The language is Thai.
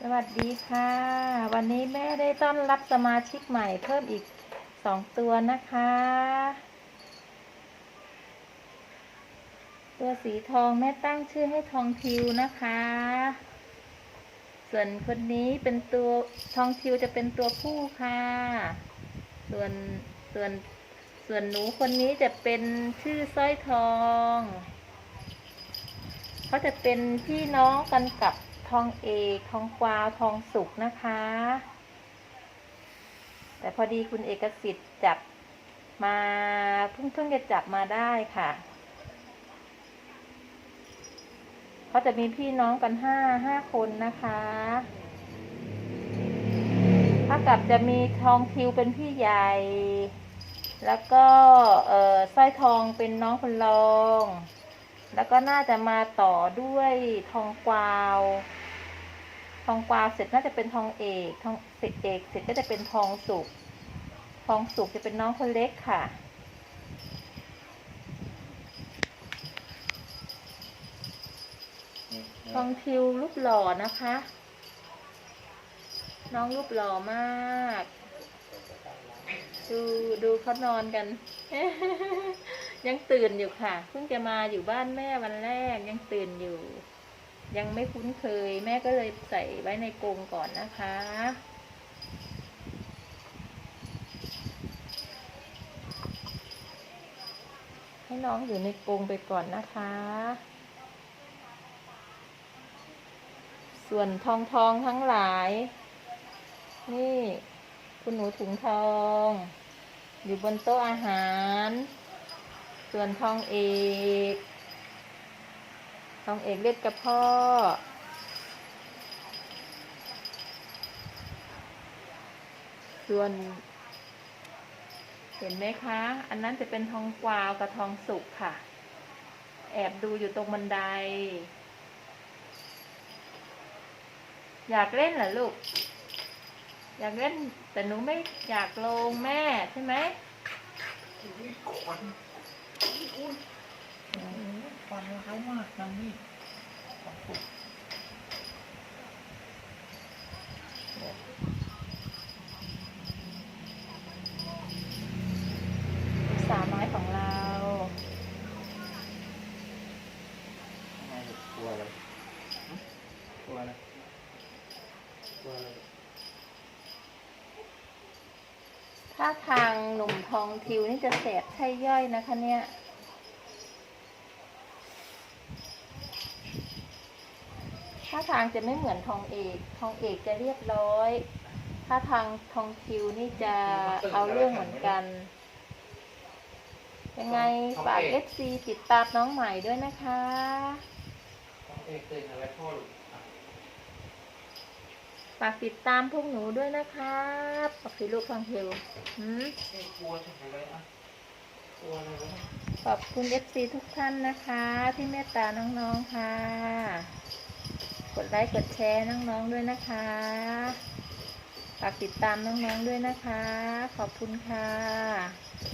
สวัสดีค่ะ วันนี้แม่ได้ต้อนรับสมาชิกใหม่เพิ่มอีกสองตัวนะคะ ตัวสีทองแม่ตั้งชื่อให้ทองทิวนะคะ ส่วนคนนี้เป็นตัวทองทิวจะเป็นตัวผู้ค่ะ ส่วนส่วนส่วนหนูคนนี้จะเป็นชื่อสร้อยทอง เขาจะเป็นพี่น้องกันกับ องเอกทองกวาวทองสุกนะคะ แต่พอดีคุณเอกสิทธิ์จับมาเพิ่งเพิ่งจะจับมาได้ค่ะเขาจะมีพี่น้องกันห้าห้าคนนะคะถ้ากับจะมีทองทิวเป็นพี่ใหญ่ แล้วก็เอ่อสร้อยทองเป็นน้องคนรอง แล้วก็น่าจะมาต่อด้วยทองกวาว ทองกวาวเสร็จน่าจะเป็นทองเอกทองเสร็จเอกเสร็จก็จะเป็นทองสุกทองสุกจะเป็นน้องคนเล็กค่ะ ทองทิวรูปหล่อนะคะ น้องรูปหล่อมาก ดูดูเขานอนกัน ยังตื่นอยู่ค่ะ เพิ่งจะมาอยู่บ้านแม่วันแรกยังตื่นอยู่ ยังไม่คุ้นเคย แม่ก็เลยใส่ไว้ในกรงก่อนนะคะ ให้น้องอยู่ในกรงไปก่อนนะคะ ส่วนทองทองทั้งหลาย นี่ คุณหนูถุงทอง อยู่บนโต๊ะอาหาร ส่วนทองเอก ทองเอกเล็บกับพ่อ ส่วน เห็นไหมคะ อันนั้นจะเป็นทองกวาวกับทองสุกค่ะ แอบดูอยู่ตรงบันได อยากเล่นเหรอลูก อยากเล่นแต่หนูไม่อยากลงแม่ใช่ไหม ควันอุ้ยควันร้ายมากนะนี่ของผมสาวน้อยของเราทำไมกลัวอะไรกลัวอะไรกลัวอะไรถ้าทางหนุ่มทองทิวนี่จะแสบใช่ย่อยนะคะเนี่ย ถ้าทางจะไม่เหมือนทองเอก ทองเอกจะเรียบร้อยถ้าทางทองทิวนี่จะเอาเรื่องเหมือนกัน ยังไงฝาก FC ติดตามน้องใหม่ด้วยนะคะต้องเอกตื่นอะไรพ่อลูกอะฝากติดตามพวกหนูด้วยนะครับฝากสีลูกทองทิวหืมเอกกลัวทำอะไรอะกลัวอะไรวะขอบคุณ FC ทุกท่านนะคะ ที่เมตตาน้องๆค่ะ กดไลค์กดแชร์น้องๆด้วยนะคะ ฝากติดตามน้องๆด้วยนะคะ ขอบคุณค่ะ